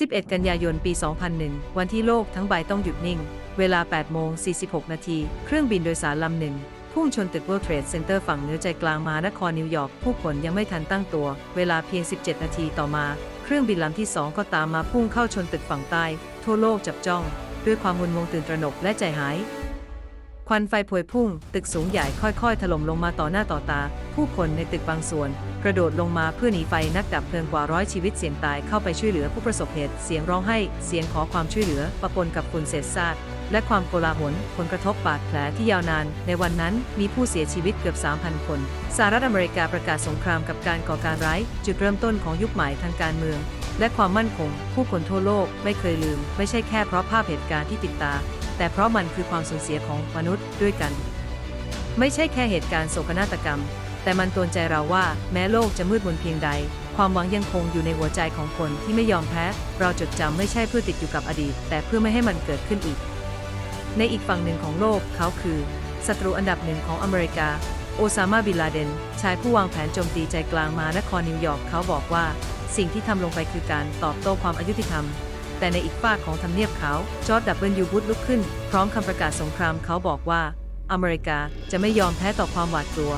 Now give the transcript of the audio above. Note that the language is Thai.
11 กันยายน ปี 2001 วันที่โลกทั้งใบต้องหยุดนิ่ง เวลา 8 โมง 46 นาที เครื่องบินโดยสารลำหนึ่ง พุ่งชนตึก World Trade Center ฝั่งเหนือใจกลางมานครนิวยอร์ก ผู้คนยังไม่ทันตั้งตัว เวลาเพียง 17 นาทีต่อมา เครื่องบินลำที่ 2 ก็ตามมาพุ่งเข้าชนตึกฝั่งใต้ ทั่วโลกจับจ้อง ด้วยความมุนงงตื่นตระหนกและใจหาย ควันไฟพวยพุ่ง ตึกสูงใหญ่ค่อยๆ ถล่มลงมาต่อหน้าต่อตา ผู้คนในตึกบางส่วน กระโดดลงมาเพื่อหนีไฟนักดับเพลิงกว่าร้อยชีวิตเสี่ยงตายเข้าไปช่วยเหลือผู้ประสบเหตุ เสียงร้องไห้ เสียงขอความช่วยเหลือ ปะปนกับฝุ่นเศษซากและความโกลาหล ผลกระทบบาดแผลที่ยาวนาน ในวันนั้นมีผู้เสียชีวิตเกือบ 3,000 คนสหรัฐอเมริกาประกาศสงครามกับการก่อการร้าย จุดเริ่มต้นของยุคใหม่ทางการเมือง และความมั่นคง ผู้คนทั่วโลกไม่เคยลืม ไม่ใช่แค่เพราะภาพเหตุการณ์ที่ติดตา แต่เพราะมันคือความสูญเสียของมนุษย์ด้วยกัน ไม่ใช่แค่เหตุการณ์โศกนาฏกรรม แต่มันตือนใจเราว่าแม้โลกจะมืดมนเพียงใด ความหวังยังคงอยู่ในหัวใจของคนที่ไม่ยอมแพ้ เราจดจำไม่ใช่เพื่อติดอยู่กับอดีต แต่เพื่อไม่ให้มันเกิดขึ้นอีก ในอีกฝั่งหนึ่งของโลกเขาคือศัตรูอันดับหนึ่งของอเมริกา โอซามาบินลาเดน ชายผู้วางแผนโจมตีใจกลางมานครนิวยอร์กเขาบอกว่า สิ่งที่ทำลงไปคือการตอบโต้ความอายุติธรรม แต่ในอีกฝากของทำเนียบเขาจอร์ดดับเบิลยูบุธลุกขึ้น พร้อมคำประกาศสงครามเขาบอกว่า อเมริกาจะไม่ยอมแพ้ต่อความหวาดกลัว